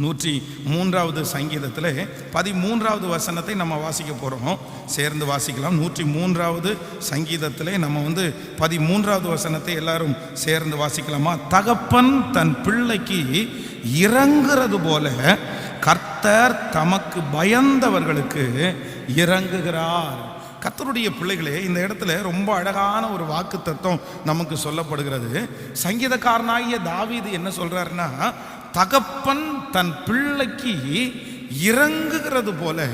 நூற்றி மூன்றாவது சங்கீதத்தில் பதிமூன்றாவது வசனத்தை நம்ம வாசிக்க போகிறோம் சேர்ந்து வாசிக்கலாம். நூற்றி மூன்றாவது சங்கீதத்தில் நம்ம வந்து பதிமூன்றாவது வசனத்தை எல்லாரும் சேர்ந்து வாசிக்கலாமா? தகப்பன் தன் பிள்ளைக்கு இறங்குறது போல கர்த்தர் தமக்கு பயந்தவர்களுக்கு இறங்குகிறார். கர்த்தருடைய பிள்ளைகளே இந்த இடத்துல ரொம்ப அழகான ஒரு வாக்கு தத்துவம் நமக்கு சொல்லப்படுகிறது. சங்கீதக்காரனாகிய தாவீது என்ன சொல்றாருன்னா தகப்பன் தன் பிள்ளைக்கு இறங்குகிறது போல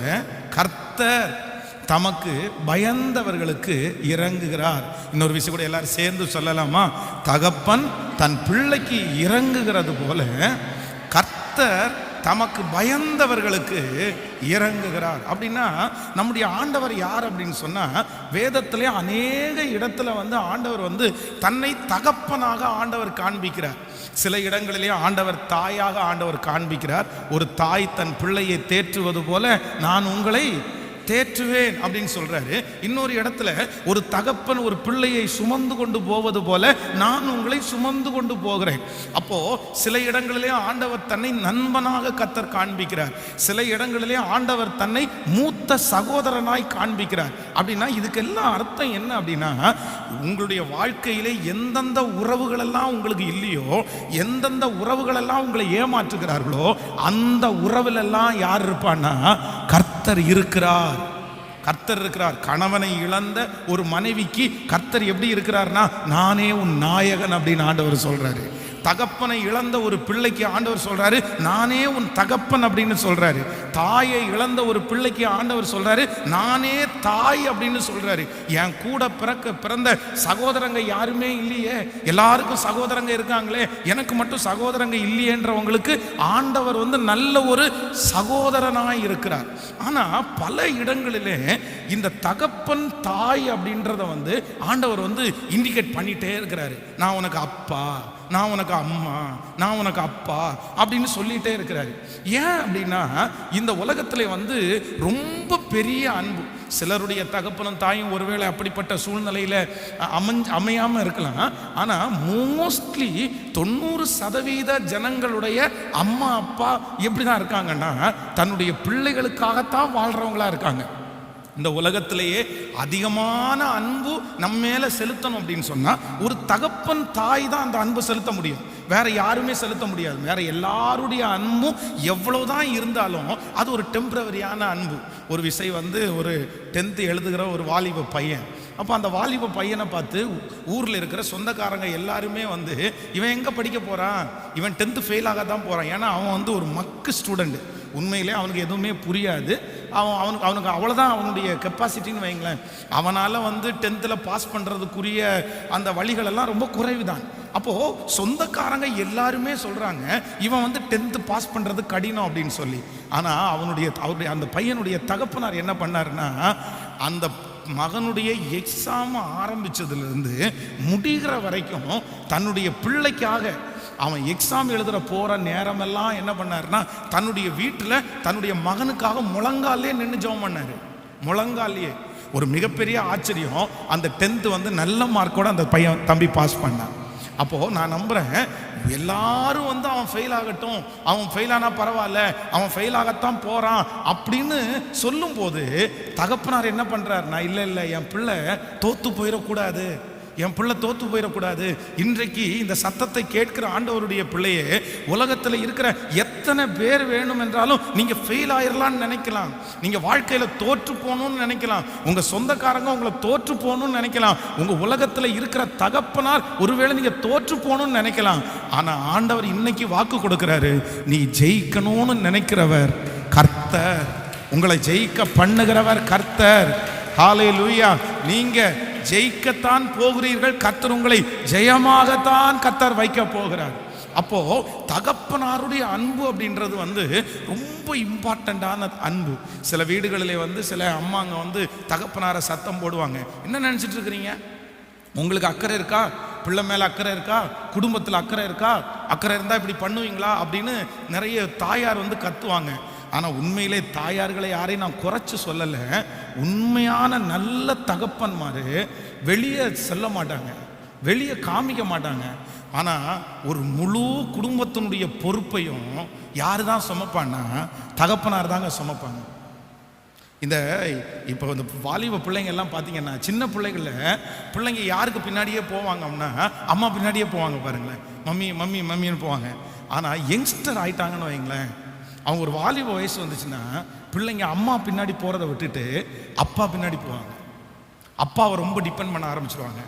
கர்த்தர் தமக்கு பயந்தவர்களுக்கு இறங்குகிறார். இன்னொரு விஷயம் கூட எல்லாரும் சேர்ந்து சொல்லலாமா? தகப்பன் தன் பிள்ளைக்கு இறங்குகிறது போல கர்த்தர் தமக்கு பயந்தவர்களுக்கு இறங்குகிறார். அப்படின்னா நம்முடைய ஆண்டவர் யார் அப்படின்னு சொன்னால் வேதத்திலே அநேக இடத்துல வந்து ஆண்டவர் வந்து தன்னை தகப்பனாக ஆண்டவர் காண்பிக்கிறார். சில இடங்களிலே ஆண்டவர் தாயாக ஆண்டவர் காண்பிக்கிறார். ஒரு தாய் தன் பிள்ளையை தேற்றுவது போல நான் உங்களை தேற்றுவேன் அப்படின்னு சொல்றாரு. இன்னொரு இடத்துல ஒரு தகப்பன் ஒரு பிள்ளையை சுமந்து கொண்டு போவது போல நான் உங்களை சுமந்து கொண்டு போகிறேன். அப்போ சில இடங்களிலே ஆண்டவர் தன்னை நண்பனாக கத்தர் காண்பிக்கிறார். சில இடங்களிலே ஆண்டவர் தன்னை மூத்த சகோதரனாய் காண்பிக்கிறார். அப்படின்னா இதுக்கெல்லாம் அர்த்தம் என்ன அப்படின்னா உங்களுடைய வாழ்க்கையிலே எந்தெந்த உறவுகளெல்லாம் உங்களுக்கு இல்லையோ எந்தெந்த உறவுகளெல்லாம் உங்களை ஏமாற்றுகிறார்களோ அந்த உறவுலெல்லாம் யார் இருப்பான்னா கர்த்தர் இருக்கிறார். கர்த்தர் இருக்கிறார். கணவனை இழந்த ஒரு மனைவிக்கு கர்த்தர் எப்படி இருக்கிறார்னா நானே உன் நாயகன் அப்படின்னு ஆண்டவர் சொல்றாரு. தகப்பனை இழந்த ஒரு பிள்ளைக்கு ஆண்டவர் சொல்றாரு நானே உன் தகப்பன் அப்படின்னு சொல்றாரு. தாயை இழந்த ஒரு பிள்ளைக்கு ஆண்டவர் சொல்றாரு நானே தாய் அப்படின்னு சொல்றாரு. என் கூட பிறக்க பிறந்த சகோதரங்க யாருமே இல்லையே. எல்லாருக்கும் சகோதரங்க இருக்காங்களே. எனக்கு மட்டும் சகோதரங்க இல்லையேன்றவங்களுக்கு ஆண்டவர் வந்து நல்ல ஒரு சகோதரனாய் இருக்கிறார். ஆனா பல இடங்களிலே இந்த தகப்பன் தாய் அப்படின்றத வந்து ஆண்டவர் வந்து இண்டிகேட் பண்ணிட்டே இருக்கிறாரு. நான் உனக்கு அப்பா நான் உனக்கு அம்மா நான் உனக்கு அப்பா அப்படின்னு சொல்லிட்டே இருக்கிறாரு. ஏன் அப்படின்னா இந்த உலகத்துல வந்து ரொம்ப பெரிய அன்பு. சிலருடைய தகப்பனும் தாயும் ஒருவேளை அப்படிப்பட்ட சூழ்நிலையில அமைஞ்சு அமையாம இருக்கலாம். ஆனா மோஸ்ட்லி தொண்ணூறு சதவீத ஜனங்களுடைய அம்மா அப்பா எப்படிதான் இருக்காங்கன்னா தன்னுடைய பிள்ளைகளுக்காகத்தான் வாழ்றவங்களா இருக்காங்க. இந்த உலகத்திலேயே அதிகமான அன்பு நம்ம மேல செலுத்தணும் அப்படின்னு சொன்னா ஒரு தகப்பன் தாய் தான் அந்த அன்பு செலுத்த முடியும். வேற யாருமே செலுத்த முடியாது. வேற எல்லாருடைய அன்பும் எவ்வளவுதான் இருந்தாலும் அது ஒரு டெம்பரவரியான அன்பு. ஒரு விசை வந்து ஒரு டென்த்து எழுதுகிற ஒரு வாலிப பையன். அப்போ அந்த வாலிப பையனை பார்த்து ஊரில் இருக்கிற சொந்தக்காரங்க எல்லாருமே வந்து இவன் எங்கே படிக்க போகிறான் இவன் டென்த்து ஃபெயில் ஆக தான் போகிறான் ஏன்னா அவன் வந்து ஒரு மக்கு ஸ்டூடெண்ட்டு உண்மையிலே அவனுக்கு எதுவுமே புரியாது. அவன் அவனுக்கு அவனுக்கு அவ்வளோதான் அவனுடைய கெப்பாசிட்டின்னு வைங்களேன். அவனால் வந்து டென்த்தில் பாஸ் பண்ணுறதுக்குரிய அந்த வழிகளெல்லாம் ரொம்ப குறைவு தான் அப்போது சொந்தக்காரங்க எல்லாருமே சொல்கிறாங்க இவன் வந்து டென்த்து பாஸ் பண்ணுறது கடினம் அப்படின்னு சொல்லி. ஆனால் அவனுடைய அவருடைய அந்த பையனுடைய தகப்பனார் என்ன பண்ணாருன்னா அந்த மகனுடைய எக்ஸாம் ஆரம்பிச்சதுலேருந்து முடிகிற வரைக்கும் தன்னுடைய பிள்ளைக்காக அவன் எக்ஸாம் எழுதுகிற போகிற நேரமெல்லாம் என்ன பண்ணாருன்னா தன்னுடைய வீட்டில் தன்னுடைய மகனுக்காக முழங்காலே நின்று ஜெபம் பண்ணார். முழங்காலேயே ஒரு மிகப்பெரிய ஆச்சரியம். அந்த டென்த்து வந்து நல்ல மார்க்கோட அந்த பையன் தம்பி பாஸ் பண்ணான். அப்போது நான் நம்புகிறேன் எல்லாரும் வந்து அவன் ஃபெயில் ஆகட்டும். அவன் ஃபெயில் ஆனால் பரவாயில்ல. அவன் ஃபெயில் ஆகத்தான் போகிறான் அப்படின்னு சொல்லும்போது தகப்பனார் என்ன பண்ணுறாருனா இல்லை இல்லை என் பிள்ளை தோற்று போயிடக்கூடாது. என் பிள்ளை தோத்து போயிடக்கூடாது. இன்றைக்கு இந்த சத்தத்தை கேட்கிற ஆண்டவருடைய பிள்ளையே உலகத்தில் இருக்கிற எத்தனை பேர் வேணும் என்றாலும் நீங்கள் ஃபெயில் ஆயிடலாம்னு நினைக்கலாம். நீங்கள் வாழ்க்கையில் தோற்று போகணும்னு நினைக்கலாம். உங்கள் சொந்தக்காரங்க உங்களை தோற்று போகணும்னு நினைக்கலாம். உங்கள் உலகத்தில் இருக்கிற தகப்பனார் ஒருவேளை நீங்கள் தோற்று போகணும்னு நினைக்கலாம். ஆனால் ஆண்டவர் இன்னைக்கு வாக்கு கொடுக்குறாரு நீ ஜெயிக்கணும்னு நினைக்கிறவர் கர்த்தர். உங்களை ஜெயிக்க பண்ணுகிறவர் கர்த்தர். ஹாலே லூயா நீங்கள் ஜெயிக்கத்தான் போகிறீர்கள். கத்தர் உங்களை ஜெயமாகத்தான் கத்தர் வைக்க போகிறார். அப்போ தகப்பனாருடைய அன்பு அப்படின்றது வந்து ரொம்ப இம்பார்ட்டண்ட்டான அன்பு. சில வீடுகளிலே வந்து சில அம்மாங்க வந்து தகப்பனாரை சத்தம் போடுவாங்க. என்ன நினைச்சிட்டு இருக்கிறீங்க? உங்களுக்கு அக்கறை இருக்கா? பிள்ளை மேலே அக்கறை இருக்கா? குடும்பத்தில் அக்கறை இருக்கா? அக்கறை இருந்தால் இப்படி பண்ணுவீங்களா? அப்படின்னு நிறைய தாயார் வந்து கத்துவாங்க. ஆனால் உண்மையிலே தாயார்களை யாரையும் நான் குறைச்சி சொல்லலை. உண்மையான நல்ல தகப்பன்மாரு வெளியே செல்ல மாட்டாங்க. வெளியே காமிக்க மாட்டாங்க. ஆனால் ஒரு முழு குடும்பத்தினுடைய பொறுப்பையும் யார் தான் சுமப்பான்னா தகப்பனார் தாங்க சுமப்பாங்க. இந்த இப்போ இந்த வாலிப பிள்ளைங்க எல்லாம் பார்த்தீங்கன்னா சின்ன பிள்ளைகளில் பிள்ளைங்க யாருக்கு பின்னாடியே போவாங்க அப்படின்னா அம்மா பின்னாடியே போவாங்க பாருங்களேன். மம்மி மம்மி மம்மின்னு போவாங்க. ஆனால் யங்ஸ்டர் ஆயிட்டாங்கன்னு வைங்களேன். அவங்க ஒரு வாலிப வயசு வந்துச்சுன்னா பிள்ளைங்க அம்மா பின்னாடி போகிறத விட்டுட்டு அப்பா பின்னாடி போவாங்க. அப்பாவை ரொம்ப டிபெண்ட் பண்ண ஆரம்பிச்சிருவாங்க.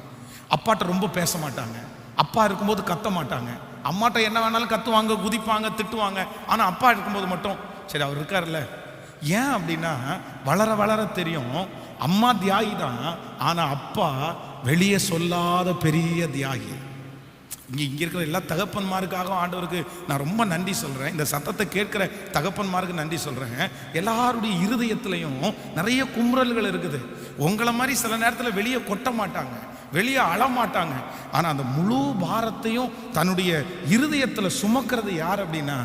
அப்பாட்ட ரொம்ப பேச மாட்டாங்க. அப்பா இருக்கும்போது கத்த மாட்டாங்க. அம்மாட்ட என்ன வேணாலும் கத்துவாங்க குதிப்பாங்க திட்டுவாங்க. ஆனால் அப்பா இருக்கும்போது மட்டும் சரி அவர் இருக்கார்ல ஏன் அப்படின்னா வளர வளர தெரியும். அம்மா தியாகி தான் ஆனால் அப்பா வெளியே சொல்லாத பெரிய தியாகி. இங்கே இங்கே இருக்கிற எல்லா தகப்பன்மாருக்காகவும் ஆண்டவருக்கு நான் ரொம்ப நன்றி சொல்கிறேன் இந்த சத்தத்தை கேட்குற தகப்பன்மாருக்கு நன்றி சொல்கிறேன் எல்லாருடைய இருதயத்துலையும் நிறைய குமுறல்கள் இருக்குது. உங்களை மாதிரி சில நேரத்தில் வெளியே கொட்ட மாட்டாங்க. வெளியே அழ மாட்டாங்க. ஆனால் அந்த முழு பாரத்தையும் தன்னுடைய இருதயத்தில் சுமக்கிறது யார் அப்படின்னா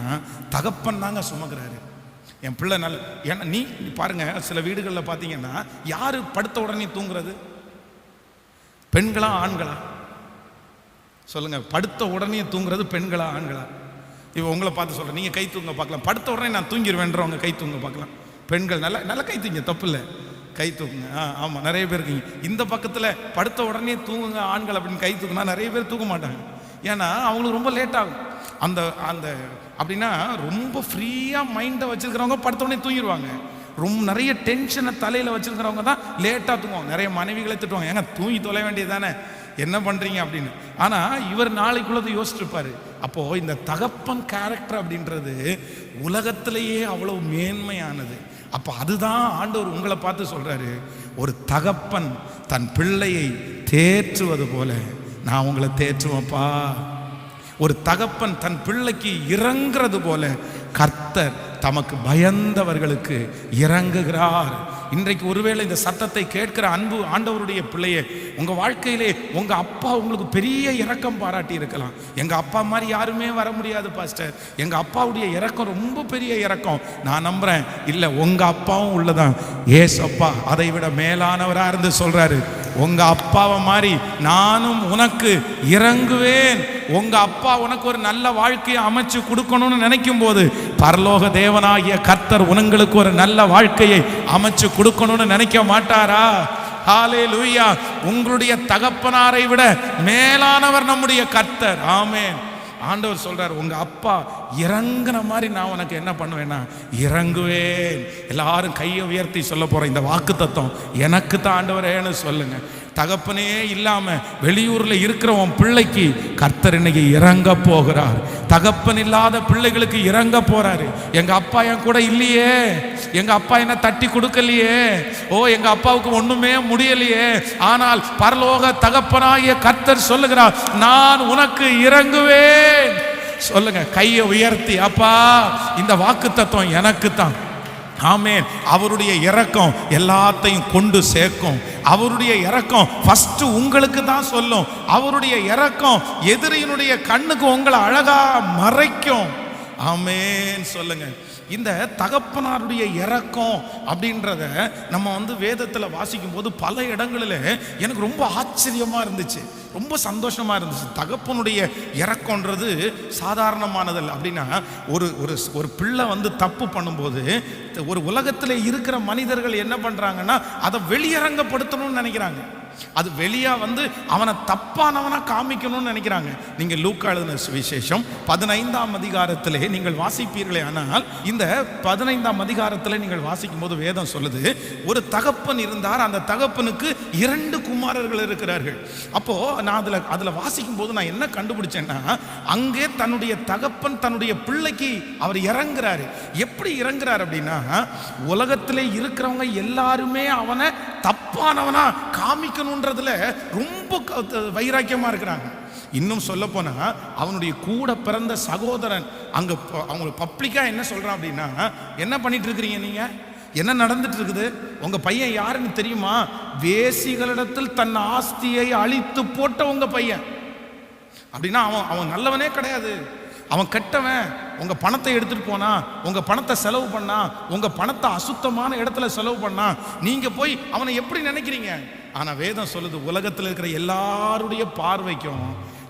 தகப்பன் தாங்க சுமக்கிறாரு. என் பிள்ளை நல்ல ஏன்னா நீ பாருங்கள் பாருங்க சில வீடுகளில் பார்த்தீங்கன்னா யார் படுத்த உடனே தூங்குறது? பெண்களா ஆண்களா? சொல்லுங்க படுத்த உடனே தூங்குறது பெண்களா ஆண்களா? இப்போ உங்களை பார்த்து சொல்கிறேன் நீங்கள் கை தூங்க பார்க்கலாம். படுத்த உடனே நான் தூங்கிடுவேன்றவங்க கை தூங்க பார்க்கலாம். பெண்கள் நல்லா நல்லா கை தூங்க தப்பு இல்லை. கை தூக்குங்க. ஆ ஆமாம் நிறைய பேர் இருக்கீங்க. இந்த பக்கத்தில் படுத்த உடனே தூங்குங்க ஆண்கள் அப்படின்னு கை தூக்குனா நிறைய பேர் தூக்க மாட்டாங்க. ஏன்னா அவங்களுக்கு ரொம்ப லேட் ஆகும். அந்த அந்த அப்படின்னா ரொம்ப ஃப்ரீயாக மைண்டை வச்சுருக்கிறவங்க படுத்த உடனே தூங்கிடுவாங்க ரொம்ப நிறைய டென்ஷனை தலையில் வச்சுருக்கிறவங்க தான் லேட்டாக தூங்குவாங்க. நிறைய மனைவிகளை திட்டுவாங்க. ஏங்க தூங்கி தொலை வேண்டியது தானே? என்ன பண்ணுறீங்க அப்படின்னு. ஆனால் இவர் நாளைக்குள்ளது யோசிச்சிருப்பாரு. அப்போது இந்த தகப்பன் கேரக்டர் அப்படின்றது உலகத்திலேயே அவ்வளவு மேன்மையானது. அப்போ அதுதான் ஆண்டவர் உங்களை பார்த்து சொல்கிறாரு ஒரு தகப்பன் தன் பிள்ளையை தேற்றுவது போல நான் உங்களை தேற்றுவேன்ப்பா. ஒரு தகப்பன் தன் பிள்ளைக்கு இறங்கிறது போல கர்த்தர் தமக்கு பயந்தவர்களுக்கு இறங்குகிறார். இன்றைக்கு ஒருவேளை இந்த சத்தத்தை கேட்கிற அன்பு ஆண்டவருடைய பிள்ளையே உங்க வாழ்க்கையிலே உங்க அப்பா உங்களுக்கு பெரிய இரக்கம் பாராட்டி இருக்கலாம் எங்க அப்பா மாதிரி யாருமே வர முடியாது பாஸ்டர். எங்க அப்பாவுடைய இறக்கம் ரொம்ப பெரிய இறக்கம் நான் நம்புறேன். இல்ல உங்க அப்பாவும் உள்ளதான். ஏஸ் அப்பா அதை விட மேலானவரா இருந்து சொல்றாரு. உங்க அப்பாவை மாதிரி நானும் உனக்கு இறங்குவேன். உங்க அப்பா உனக்கு ஒரு நல்ல வாழ்க்கையை அமைச்சு கொடுக்கணும்னு நினைக்கும் போது பரலோக தேவனாகிய கர்த்தர் உனங்களுக்கு ஒரு நல்ல வாழ்க்கையை அமைச்சு கொடுக்கணும்னு நினைக்க மாட்டாரா? ஹாலே லூயா உங்களுடைய தகப்பனாரை விட மேலானவர் நம்முடைய கர்த்தர். ஆமேன். ஆண்டவர் சொல்றார் உங்க அப்பா இறங்குன மாதிரி நான் உனக்கு என்ன பண்ணுவேன்னா இறங்குவேன். எல்லாரும் கையை உயர்த்தி சொல்ல போறேன். இந்த வாக்கு தத்துவம் எனக்கு தான் ஆண்டவரேன்னு சொல்லுங்க. தகப்பனே இல்லாமல் வெளியூரில் இருக்கிற உன் பிள்ளைக்கு கர்த்தர் இன்னைக்கு இறங்க போகிறார். தகப்பன் இல்லாத பிள்ளைகளுக்கு இறங்க போறாரு. எங்க அப்பா என் கூட இல்லையே. எங்க அப்பா என்ன தட்டி கொடுக்கலையே. ஓ எங்க அப்பாவுக்கு ஒண்ணுமே முடியலையே. ஆனால் பரலோக தகப்பனாகிய கர்த்தர் சொல்லுகிறார் நான் உனக்கு இறங்குவேன். சொல்லுங்க கையை உயர்த்தி அப்பா இந்த வாக்கு தத்துவம் எனக்கு தான் ஆமேன். அவருடைய இறக்கம் எல்லாத்தையும் கொண்டு சேர்க்கும். அவருடைய இறக்கம் ஃபஸ்ட்டு உங்களுக்கு தான் சொல்லும். அவருடைய இறக்கம் எதிரியினுடைய கண்ணுக்கு உங்களை அழகா மறைக்கும். ஆமேன் சொல்லுங்கள் இந்த தகப்பனாருடைய இறக்கம் அப்படின்றத நம்ம வந்து வேதத்தில் வாசிக்கும் போது பல இடங்களில் எனக்கு ரொம்ப ஆச்சரியமாக இருந்துச்சு. ரொம்ப சந்தோஷமாக இருந்துச்சு. தகப்பனுடைய இறக்கன்றது சாதாரணமானதல்ல. அப்படின்னா ஒரு ஒரு ஒரு பிள்ளை வந்து தப்பு பண்ணும்போது ஒரு உலகத்தில் இருக்கிற மனிதர்கள் என்ன பண்ணுறாங்கன்னா அதை வெளியரங்கப்படுத்தணும்னு நினைக்கிறாங்க. அது வெளியா வந்து அவனை தப்பானவனாக காமிக்கணும்னு நினைக்கிறாங்க. நீங்க லூக்கா எழுதின விசேஷம் பதினைந்தாம் அதிகாரத்திலே நீங்கள் வாசிப்பீர்களே ஆனால் இந்த பதினைந்தாம் அதிகாரத்தில் நீங்கள் வாசிக்கும் போது வேதம் சொல்லுது ஒரு தகப்பன் இருந்தார் அந்த தகப்பனுக்கு இரண்டு குமாரர்கள் இருக்கிறார்கள். அப்போ நான் அதில் அதில் வாசிக்கும் போது நான் என்ன கண்டுபிடிச்சேன்னா அங்கே தன்னுடைய தகப்பன் தன்னுடைய பிள்ளைக்கு அவர் இறங்குறாரு. எப்படி இறங்குறாரு அப்படின்னா உலகத்திலே இருக்கிறவங்க எல்லாருமே அவனை தப்பு தப்பானவனா காமிக்கணுன்றதுல ரொம்ப க- வைராக்கியமா இருக்கிறாங்க. இன்னும் சொல்ல போனா அவனுடைய கூட பிறந்த சகோதரன் அங்க அவங்களுக்கு அவங்க பப்ளிக்கா என்ன சொல்றான் அப்படின்னா என்ன பண்ணிட்டு இருக்கிறீங்க நீங்க? என்ன நடந்துட்டு இருக்குது உங்க பையன் யாருன்னு தெரியுமா? வேசிகளிடத்தில் தன் ஆஸ்தியை அழித்து போட்ட உங்க பையன். அப்படின்னா அவன் அவன் நல்லவனே கிடையாது. அவன் கெட்டவன் உங்கள் பணத்தை எடுத்துகிட்டு போனா உங்கள் பணத்தை செலவு பண்ணா உங்கள் பணத்தை அசுத்தமான இடத்துல செலவு பண்ணா நீங்கள் போய் அவனை எப்படி நினைக்கிறீங்க? ஆனால் வேதம் சொல்லுது உலகத்தில் இருக்கிற எல்லாருடைய பார்வைக்கும்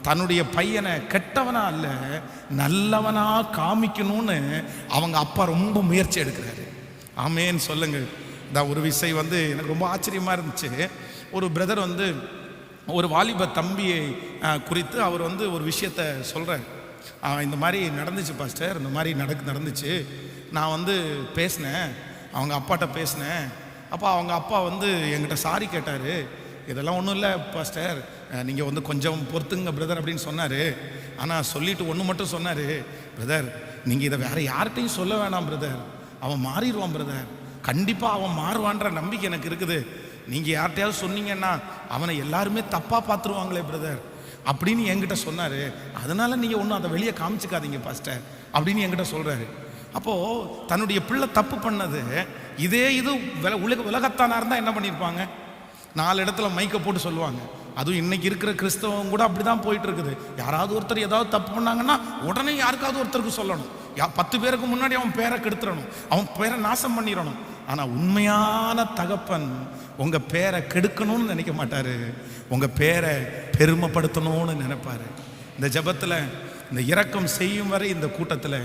தன்னுடைய பையனை கெட்டவனா அல்ல நல்லவனா காமிக்கணும்னு அவங்க அப்பா ரொம்ப முயற்சி எடுக்கிறாரு. ஆமேன்னு சொல்லுங்க. இந்த ஒரு விசை வந்து எனக்கு ரொம்ப ஆச்சரியமாக இருந்துச்சு. ஒரு பிரதர் வந்து ஒரு வாலிப தம்பியை குறித்து அவர் வந்து ஒரு விஷயத்த சொல்கிறார் அவன் இந்த மாதிரி நடந்துச்சு பாஸ்டர் இந்த மாதிரி நடக்கு நடந்துச்சு. நான் வந்து பேசினேன். அவங்க அப்பாட்ட பேசினேன். அப்போ அவங்க அப்பா வந்து என்கிட்ட சாரி கேட்டார். இதெல்லாம் ஒன்றும் இல்லை பாஸ்டர் நீங்கள் வந்து கொஞ்சம் பொறுத்துங்க பிரதர் அப்படின்னு சொன்னார். ஆனால் சொல்லிட்டு ஒன்று மட்டும் சொன்னார். பிரதர் நீங்கள் இதை வேறு யார்கிட்டையும் சொல்ல வேணாம் பிரதர் அவன் மாறிடுவான் பிரதர் கண்டிப்பாக அவன் மாறுவான்ற நம்பிக்கை எனக்கு இருக்குது. நீங்கள் யார்கிட்டையாவது சொன்னீங்கன்னா அவனை எல்லாருமே தப்பாக பார்த்துருவாங்களே பிரதர் அப்படின்னு என்கிட்ட சொன்னார். அதனால் நீங்கள் ஒன்றும் அதை வெளியே காமிச்சிக்காதீங்க பாஸ்டர் அப்படின்னு என்கிட்ட சொல்கிறாரு அப்போது தன்னுடைய பிள்ளை தப்பு பண்ணது. இதே இது வில- உலக உலகத்தானாக இருந்தால் என்ன பண்ணியிருப்பாங்க நாலு இடத்துல மைக்கை போட்டு சொல்லுவாங்க. அதுவும் இன்னைக்கு இருக்கிற கிறிஸ்தவம் கூட அப்படி தான் போயிட்டு இருக்குது யாராவது ஒருத்தர் ஏதாவது தப்பு பண்ணாங்கன்னா உடனே யாருக்காவது ஒருத்தருக்கு சொல்லணும். யா பத்து பேருக்கு முன்னாடி அவன் பேரை கெடுத்துடணும் அவன் பேரை நாசம் பண்ணிடணும். ஆனால் உண்மையான தகப்பன் உங்கள் பேரை கெடுக்கணும்னு நினைக்க மாட்டார். உங்கள் பேரை பெருமைப்படுத்தணும்னு நினைப்பாரு. இந்த ஜெபத்தில் இந்த இரக்கம் செய்யும் வரை இந்த கூட்டத்தில்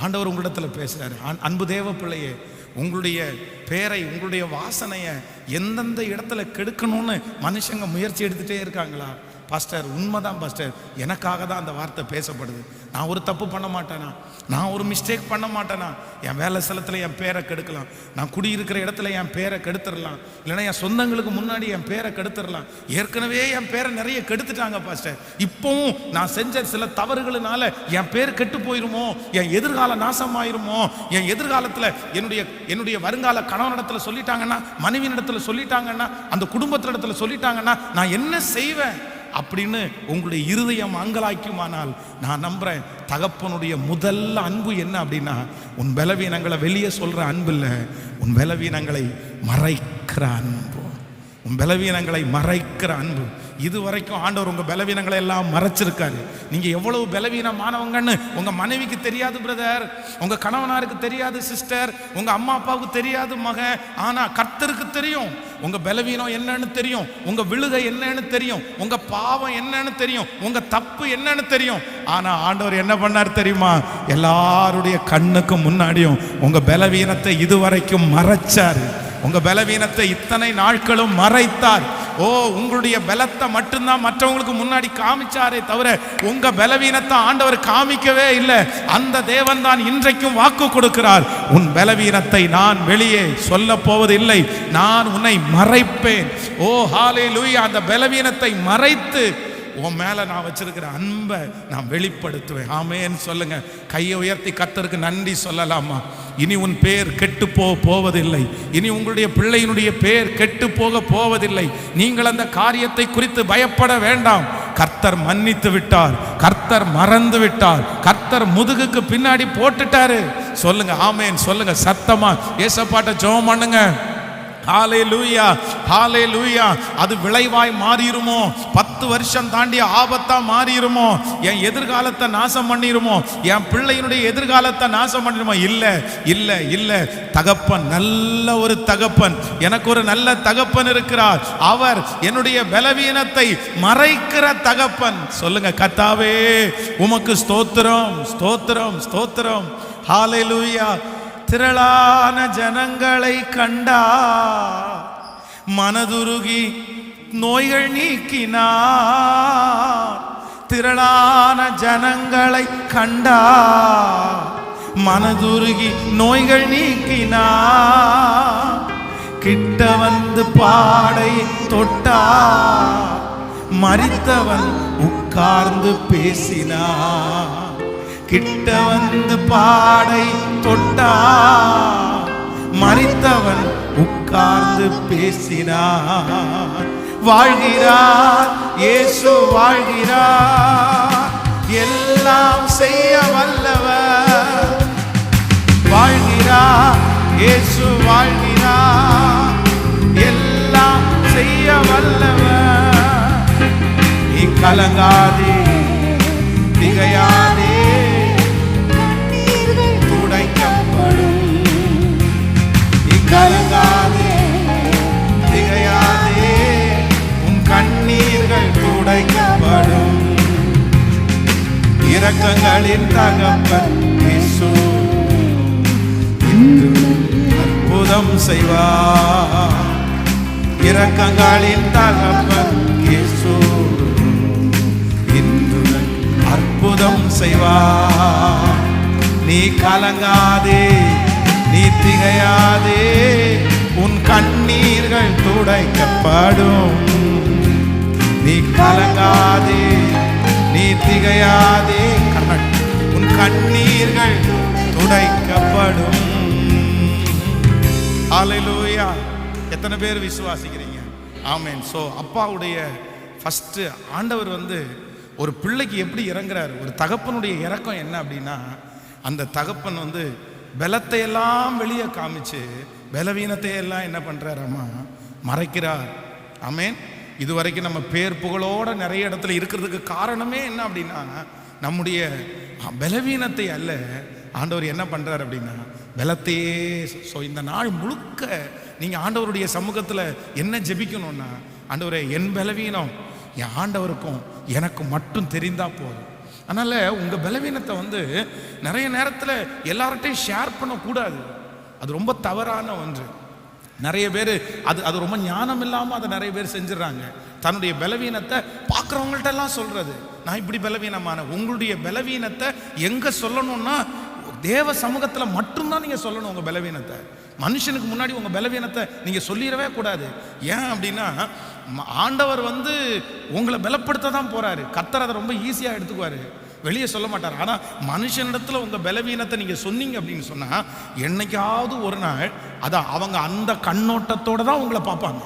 ஆண்டவர் உங்களிடத்தில் பேசுகிறார் அன்பு தேவ பிள்ளையே உங்களுடைய பேரை உங்களுடைய வாசனையை எந்தெந்த இடத்துல கெடுக்கணும்னு மனுஷங்க முயற்சி எடுத்துகிட்டே இருக்காங்களா? பாஸ்டர் உண்மைதான் பாஸ்டர் எனக்காக தான் அந்த வார்த்தை பேசப்படுது. நான் ஒரு தப்பு பண்ண மாட்டேனா? நான் ஒரு மிஸ்டேக் பண்ண மாட்டேனா? என் வேலை ஸ்தலத்தில் என் பேரை கெடுக்கலாம். நான் குடியிருக்கிற இடத்துல என் பேரை கெடுத்துடலாம். இல்லைன்னா என் சொந்தங்களுக்கு முன்னாடி என் பேரை கெடுத்துடலாம். ஏற்கனவே என் பேரை நிறைய கெடுத்துட்டாங்க பாஸ்டர் இப்போவும் நான் செஞ்ச சில தவறுகளினால என் பேர் கெட்டு போயிருமோ? என் எதிர்கால நாசமாயிருமோ? என் எதிர்காலத்தில் என்னுடைய என்னுடைய வருங்கால கணவனிடத்தில் சொல்லிட்டாங்கன்னா மனைவியினிடத்துல சொல்லிட்டாங்கன்னா அந்த குடும்பத்தினிடத்தில் சொல்லிட்டாங்கன்னா நான் என்ன செய்வேன்? அப்படின்னு உங்களுடைய இருதயம் அங்கலாய்க்குமானால் நான் நம்புறேன். தகப்பனுடைய முதல் அன்பு என்ன அப்படின்னா உன் பலவீனங்களை வெளியே சொல்ற அன்பு இல்லை உன் பலவீனங்களை மறைக்கிற அன்பு. உன் பலவீனங்களை மறைக்கிற அன்பு. இது வரைக்கும் ஆண்டவர் உங்கள் பலவீனங்களை எல்லாம் மறைச்சிருக்காரு. நீங்கள் எவ்வளவு பலவீனமானவங்கன்னு உங்கள் மனைவிக்கு தெரியாது பிரதர் உங்கள் கணவனாருக்கு தெரியாது சிஸ்டர் உங்கள் அம்மா அப்பாவுக்கு தெரியாது மகன். ஆனால் கர்த்தருக்கு தெரியும். உங்கள் பலவீனம் என்னன்னு தெரியும். உங்கள் விழுகை என்னன்னு தெரியும். உங்கள் பாவம் என்னன்னு தெரியும். உங்கள் தப்பு என்னன்னு தெரியும். ஆனால் ஆண்டவர் என்ன பண்ணார் தெரியுமா? எல்லாருடைய கண்ணுக்கு முன்னாடியும் உங்கள் பலவீனத்தை இதுவரைக்கும் மறைச்சாரு. உங்கள் பலவீனத்தை இத்தனை நாட்களும் மறைத்தார். ஓ உங்களுடைய பலத்தை மட்டும்தான் மற்றவங்களுக்கு முன்னாடி காமிச்சாரே தவிர உங்க பலவீனத்தை ஆண்டவர் காமிக்கவே இல்லை. அந்த தேவன் தான் இன்றைக்கும் வாக்கு கொடுக்கிறார். உன் பலவீனத்தை நான் வெளியே சொல்ல போவதில்லை. நான் உன்னை மறைப்பேன். ஓ ஹாலே அந்த பலவீனத்தை மறைத்து உன் மேல நான் வச்சிருக்கிற அன்பை நான் வெளிப்படுத்துவேன். ஆமேன்னு சொல்லுங்க. கையை உயர்த்தி கத்தருக்கு நன்றி சொல்லலாமா? இனி உன் பேர் கெட்டு போக போவதில்லை. இனி உங்களுடைய பிள்ளையினுடைய பேர் கெட்டு போக போவதில்லை. நீங்கள் அந்த காரியத்தை குறித்து பயப்பட வேண்டாம். கர்த்தர் மன்னித்து விட்டார். கர்த்தர் மறந்து விட்டார். கர்த்தர் முதுகுக்கு பின்னாடி போட்டுட்டாரு. சொல்லுங்க. ஆமேன். சொல்லுங்க. சத்தமா. ஏசப்பாட்ட ஜெபம் பண்ணுங்க. ஹாலே லூயா ஹாலே லூயா அது விளைவாய் மாறிடுமோ? பத்து வருஷம் தாண்டி ஆபத்தா மாறிடுமோ? என் எதிர்காலத்தை நாசம் பண்ணிருமோ என் பிள்ளையினுடைய எதிர்காலத்தை நாசம் பண்ணிடுமோ? இல்ல இல்ல இல்ல. தகப்பன் நல்ல ஒரு தகப்பன். எனக்கு ஒரு நல்ல தகப்பன் இருக்கிறார். அவர் என்னுடைய பலவீனத்தை மறைக்கிற தகப்பன். சொல்லுங்க கத்தாவே உமக்கு ஸ்தோத்திரம் ஸ்தோத்திரம் ஸ்தோத்திரம். ஹாலே லூயா திரளான ஜனங்களை கண்டா மனதுருகி நோய்கள் நீக்கினார் திரளான ஜனங்களை கண்டா மனதுருகி நோய்கள் நீக்கினா. கிட்ட வந்து பாடை தொட்டா மறித்தவன் உட்கார்ந்து பேசினான் கிட்ட வந்து பாடை தொட்டா மறித்தவன் உட்கார்ந்து பேசினார். வாழ்கிறார் இயேசு வாழ்கிறார். எல்லாம் செய்ய வல்லவர். வாழ்கிறார் இயேசு வாழ்கிறார். எல்லாம் செய்ய வல்லவர். நீ கலங்காதே திகையார் கலங்காதே. திகையாதே. உன் கண்ணீர்கள் துடைக்கப்படும். இரக்கங்களின் தகப்பன் இசு அற்புதம் செய்வார். இரக்கங்களின் தகப்பன் இயேசு. இன்று அற்புதம் செய்வார். நீ கலங்காதே. திகையாதே. உன் கண்ணீர்கள் துடைக்கப்படும். நீ கலங்காதே நீ திகையாதே. கரண் உன் கண்ணீர்கள் துடைக்கப்படும். ஹalleluya எத்தனை பேர் விசுவாசிக்கிறீங்க? ஆமேன் ஸோ அப்பாவுடைய ஃபஸ்ட்டு ஆண்டவர் வந்து ஒரு பிள்ளைக்கு எப்படி இறங்குறாரு? ஒரு தகப்பனுடைய இறக்கம் என்ன அப்படின்னா அந்த தகப்பன் வந்து பலத்தை எல்லாம் வெளியே காமிச்சு பலவீனத்தை எல்லாம் என்ன பண்றாராமா மறைக்கிறார். இது இதுவரைக்கும் நம்ம பேர் புகழோட நிறைய இடத்துல இருக்கிறதுக்கு காரணமே என்ன அப்படின்னா நம்முடைய பலவீனத்தை அல்ல. ஆண்டவர் என்ன பண்ணுறார் அப்படின்னா பலத்தையே ஸோ இந்த நாள் முழுக்க நீங்கள் ஆண்டவருடைய சமூகத்தில் என்ன ஜெபிக்கணும்னா ஆண்டவரே என் பலவீனம் என் ஆண்டவருக்கும் எனக்கு மட்டும் தெரிந்தால் போதும். அதனால் உங்கள் பலவீனத்தை வந்து நிறைய நேரத்தில் எல்லார்ட்டையும் ஷேர் பண்ணக்கூடாது. அது ரொம்ப தவறான ஒன்று. நிறைய பேர் அது அது ரொம்ப ஞானம் இல்லாமல் அதை நிறைய பேர் செஞ்சிடறாங்க. தன்னுடைய பலவீனத்தை பார்க்குறவங்கள்ட்ட எல்லாம் நான் இப்படி பலவீனமான உங்களுடைய பலவீனத்தை எங்கே சொல்லணும்னா தேவ சமூகத்தில் மட்டும்தான் நீங்கள் சொல்லணும் உங்கள் பலவீனத்தை. மனுஷனுக்கு முன்னாடி உங்கள் பலவீனத்தை நீங்கள் சொல்லிடவே கூடாது. ஏன் அப்படின்னா ஆண்டவர் வந்து உங்களை பலப்படுத்த தான் போகிறாரு கத்தர் அதை ரொம்ப ஈஸியாக எடுத்துக்குவார். வெளியே சொல்ல மாட்டார். ஆனால் மனுஷனிடத்தில் உங்கள் பலவீனத்தை நீங்கள் சொன்னீங்க அப்படின்னு சொன்னால் என்னைக்காவது ஒரு நாள் அதான் அவங்க அந்த கண்ணோட்டத்தோட தான் உங்களை பார்ப்பாங்க.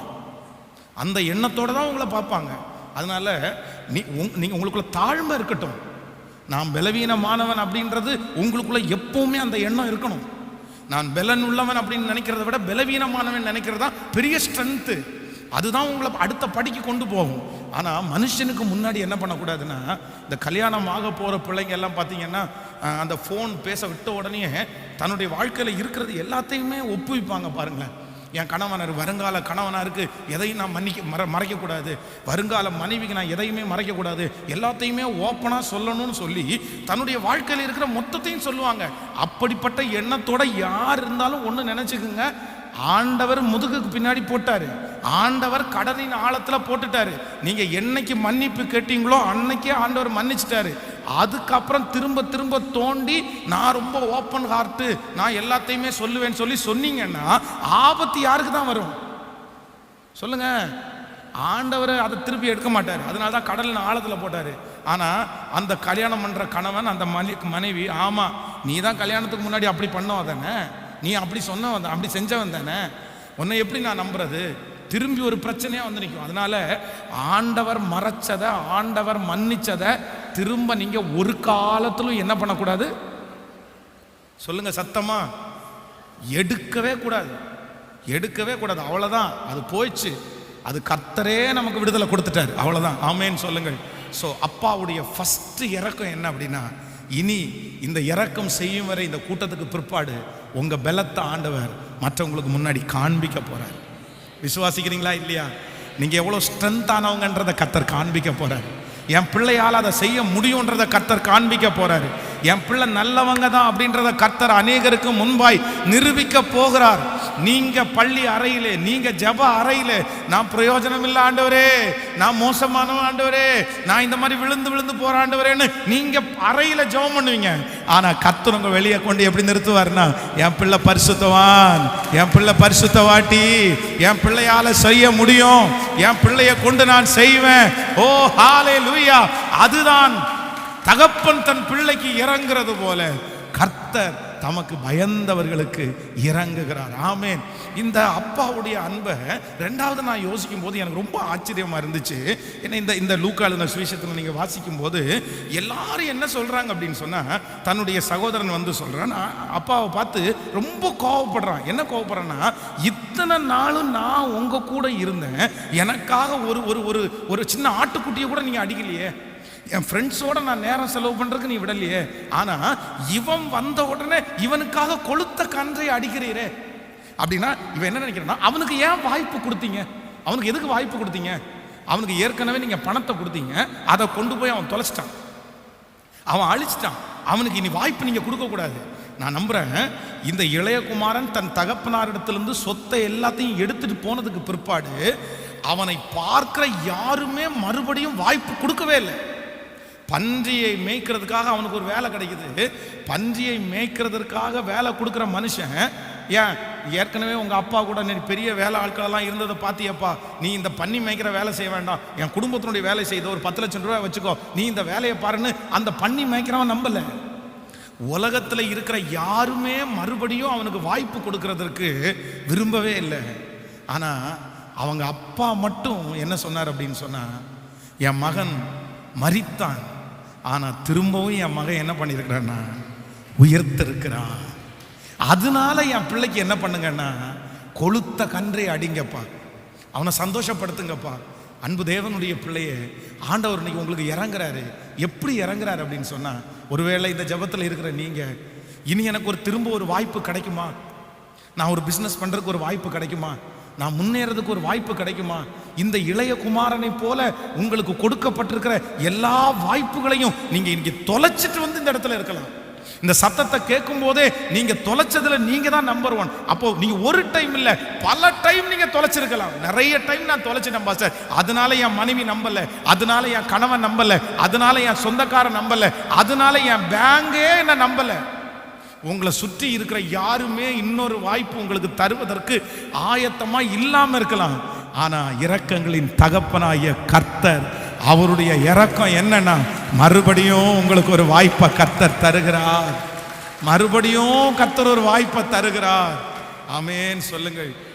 அந்த எண்ணத்தோடு தான் உங்களை பார்ப்பாங்க. அதனால் நீ உங்- நீங்கள் உங்களுக்குள்ள தாழ்மை இருக்கட்டும். நான் பலவீனமானவன் அப்படின்றது உங்களுக்குள்ள எப்பவுமே அந்த எண்ணம் இருக்கணும். நான் பலன் உள்ளவன் அப்படின்னு நினைக்கிறத விட பலவீனமானவன் நினைக்கிறது தான் பெரிய ஸ்ட்ரென்த்து அதுதான் உங்களை அடுத்த படிக்கு கொண்டு போகும். ஆனால் மனுஷனுக்கு முன்னாடி என்ன பண்ணக்கூடாதுன்னா இந்த கல்யாணம் ஆக போகிற பிள்ளைங்க எல்லாம் பார்த்தீங்கன்னா அந்த ஃபோன் பேச விட்ட உடனே தன்னுடைய வாழ்க்கையில் இருக்கிறது எல்லாத்தையுமே ஒப்புவிப்பாங்க பாருங்களேன். என் கணவனர் வருங்கால கணவனாருக்கு எதையும் நான் மன்னிக்க மற மறைக்கக்கூடாது. வருங்கால மனைவிக்கு நான் எதையுமே மறைக்கக்கூடாது. எல்லாத்தையுமே ஓப்பனாக சொல்லணும்னு சொல்லி தன்னுடைய வாழ்க்கையில் இருக்கிற மொத்தத்தையும் சொல்லுவாங்க. அப்படிப்பட்ட எண்ணத்தோட யார் இருந்தாலும் ஒன்று நினச்சிக்குங்க. ஆண்டவர் முதுகுக்கு பின்னாடி போட்டாரு. ஆண்டவர் கடலின் ஆழத்துல போட்டுட்டாரு. நீங்க என்னைக்கு மன்னிப்பு கேட்டீங்களோ அன்னைக்கே ஆண்டவர் மன்னிச்சிட்டாரு. அதுக்கப்புறம் திரும்ப திரும்ப தோண்டி நான் ரொம்ப ஓப்பன் ஹார்ட்டு நான் எல்லாத்தையுமே சொல்லுவேன்னு சொல்லி சொன்னீங்கன்னா ஆபத்து யாருக்கு தான் வரும்? சொல்லுங்க. ஆண்டவர் அதை திருப்பி எடுக்க மாட்டார். அதனால தான் கடலின் ஆழத்தில் போட்டார். ஆனால் அந்த கல்யாணம் பண்ணுற கணவன் அந்த மனை மனைவி ஆமாம் நீ தான் கல்யாணத்துக்கு முன்னாடி அப்படி பண்ணவன் தானே நீ அப்படி சொன்ன வந்த அப்படி செஞ்சவன் தானே. உன்னை எப்படி நான் நம்புறது? திரும்பி ஒரு பிரச்சனையாக வந்து நிற்கும் அதனால ஆண்டவர் மறைச்சதை ஆண்டவர் மன்னிச்சதை திரும்ப நீங்கள் ஒரு காலத்திலும் என்ன பண்ணக்கூடாது? சொல்லுங்க சத்தமா. எடுக்கவே கூடாது. எடுக்கவே கூடாது. அவ்வளோதான் அது போயிடுச்சு. அது கத்தரே நமக்கு விடுதலை கொடுத்துட்டார். அவ்வளோதான் ஆமேன்னு சொல்லுங்கள். ஸோ அப்பாவுடைய ஃபஸ்ட்டு இறக்கம் என்ன அப்படின்னா இனி இந்த இறக்கம் செய்யும் வரை இந்த கூட்டத்துக்கு பிற்பாடு உங்கள் பலத்தை ஆண்டவர் மற்றவங்களுக்கு முன்னாடி காண்பிக்க போகிறார் விசுவாசிக்கிறீங்களா இல்லையா? நீங்கள் எவ்வளோ ஸ்ட்ரென்த்தானவங்கன்றதை கத்தர் காண்பிக்க போகிறார் என் பிள்ளையால் அதை செய்ய முடியுன்றதை கத்தர் காண்பிக்க போகிறார் என் பிள்ளை நல்லவங்க தான் அப்படின்றத கத்தர் அநேகருக்கு முன்பாய் நிரூபிக்க போகிறார். நீங்க பள்ளி அறையிலே நீங்க ஜெப அறையிலே நான் பிரயோஜனம் இல்லை ஆண்டவரே. நான் மோசமானவன் ஆண்டவரே. நான் இந்த மாதிரி விழுந்து விழுந்து போற ஆண்டவரேன்னு நீங்க அறையில ஜெபம் பண்ணுவீங்க. ஆனா கத்துறவங்க வெளியே கொண்டு எப்படி நிறுத்துவார்னா என் பிள்ளை பரிசுத்தவான் என் பிள்ளை பரிசுத்தவாட்டி என் பிள்ளையால செய்ய முடியும் என் பிள்ளைய கொண்டு நான் செய்வேன். ஓ ஹாலே லூயா அதுதான் தகப்பன் தன் பிள்ளைக்கு இறங்குறது போல கர்த்தர் தமக்கு பயந்தவர்களுக்கு இறங்குகிறார். ஆமேன். இந்த அப்பாவுடைய அன்பை ரெண்டாவது நான் யோசிக்கும் போது எனக்கு ரொம்ப ஆச்சரியமாக இருந்துச்சு. ஏன்னா இந்த இந்த லூக்காளுன சுவிசேஷத்தில் நீங்கள் வாசிக்கும் போது எல்லாரும் என்ன சொல்கிறாங்க அப்படின்னு சொன்னால் தன்னுடைய சகோதரன் வந்து சொல்கிறான் நான் அப்பாவை பார்த்து ரொம்ப கோவப்படுறான். என்ன கோவப்படுறேன்னா இத்தனை நாளும் நான் உங்க கூட இருந்தேன். எனக்காக ஒரு ஒரு ஒரு ஒரு சின்ன ஆட்டுக்குட்டியை கூட நீங்கள் அடிக்கலையே. என் ஃப்ரெண்ட்ஸோட நான் நேரம் செலவு பண்றதுக்கு நீ விடலையே. ஆனா இவன் வந்த உடனே இவனுக்காக கொளுத்த கன்றை அடிக்கிறீரே. அப்படின்னா இவன் என்ன நினைக்கிறான்னா அவனுக்கு ஏன் வாய்ப்பு கொடுத்தீங்க? அவனுக்கு எதுக்கு வாய்ப்பு கொடுத்தீங்க? அவனுக்கு ஏற்கனவே நீங்க பணத்தை கொடுத்தீங்க. அதை கொண்டு போய் அவன் தொலைச்சிட்டான். அவன் அழிச்சிட்டான். அவனுக்கு இனி வாய்ப்பு நீங்க கொடுக்க கூடாது நான் நம்புறேன் இந்த இளையகுமாரன் தன் தகப்பனாரிடத்திலிருந்து சொத்தை எல்லாத்தையும் எடுத்துட்டு போனதுக்கு பிற்பாடு அவனை பார்க்கிற யாருமே மறுபடியும் வாய்ப்பு கொடுக்கவே இல்லை. பன்றியை மேய்க்கிறதுக்காக அவனுக்கு ஒரு வேலை கிடைக்குது. பன்றியை மேய்க்கிறதுக்காக வேலை கொடுக்குற மனுஷன் ஏன் ஏற்கனவே உங்கள் அப்பா கூட நீ பெரிய வேலை ஆட்களெல்லாம் இருந்ததை பார்த்தியப்பா நீ இந்த பன்னி மேய்க்கிற வேலை செய்ய வேண்டாம். என் குடும்பத்தினுடைய வேலை செய்த ஒரு பத்து லட்சம் ரூபாய் வச்சுக்கோ. நீ இந்த வேலையை பாருன்னு அந்த பன்னி மேய்க்கிறவன் நம்பலை. உலகத்தில் இருக்கிற யாருமே மறுபடியும் அவனுக்கு வாய்ப்பு கொடுக்கறதற்கு விரும்பவே இல்லை. ஆனால் அவங்க அப்பா மட்டும் என்ன சொன்னார் அப்படின்னு சொன்னால் என் மகன் மரித்தான். ஆனால் திரும்பவும் என் மகன் என்ன பண்ணியிருக்கிறான்னா உயர்த்திருக்கிறான். அதனால என் பிள்ளைக்கு என்ன பண்ணுங்கன்னா கொளுத்த கன்றை அடிங்கப்பா. அவனை சந்தோஷப்படுத்துங்கப்பா. அன்பு தேவனுடைய பிள்ளையே ஆண்டவர் இன்னைக்கு உங்களுக்கு இறங்குறாரு. எப்படி இறங்குறாரு அப்படின்னு சொன்னால் ஒருவேளை இந்த ஜெபத்தில் இருக்கிற நீங்கள் இனி எனக்கு ஒரு திரும்ப ஒரு வாய்ப்பு கிடைக்குமா? நான் ஒரு பிஸ்னஸ் பண்ணுறதுக்கு ஒரு வாய்ப்பு கிடைக்குமா? நான் முன்னேறதுக்கு ஒரு வாய்ப்பு கிடைக்குமா? இந்த இளைய குமாரனை போல உங்களுக்கு கொடுக்கப்பட்டிருக்கிற எல்லா வாய்ப்புகளையும் நீங்க இன்னைக்கு தொலைச்சிட்டு வந்து இந்த இடத்துல இருக்கலாம். இந்த சத்தத்தை கேட்கும் போதே நீங்க தொலைச்சதுல நீங்க தான் நம்பர் ஒன் அப்போ நீங்க ஒரு டைம் இல்ல பல டைம் நீங்க தொலைச்சிருக்கலாம். நிறைய டைம் நான் தொலைச்சிட்டேன் பாஸ்டர். அதனால என் மனைவி நம்பல அதனால என் கணவன் நம்பல அதனால என் சொந்தக்காரன் நம்பல அதனால என் பேங்கே என்ன நம்பலை. உங்களை சுற்றி இருக்கிற யாருமே இன்னொரு வாய்ப்பு உங்களுக்கு தருவதற்கு ஆயத்தமா இல்லாம இருக்கலாம். ஆனா இரக்கங்களின் தகப்பனாய கர்த்தர் அவருடைய இறக்கம் என்னன்னா மறுபடியும் உங்களுக்கு ஒரு வாய்ப்பை கர்த்தர் தருகிறார். மறுபடியும் கர்த்தர் ஒரு வாய்ப்பை தருகிறார். ஆமென். சொல்லுங்கள்.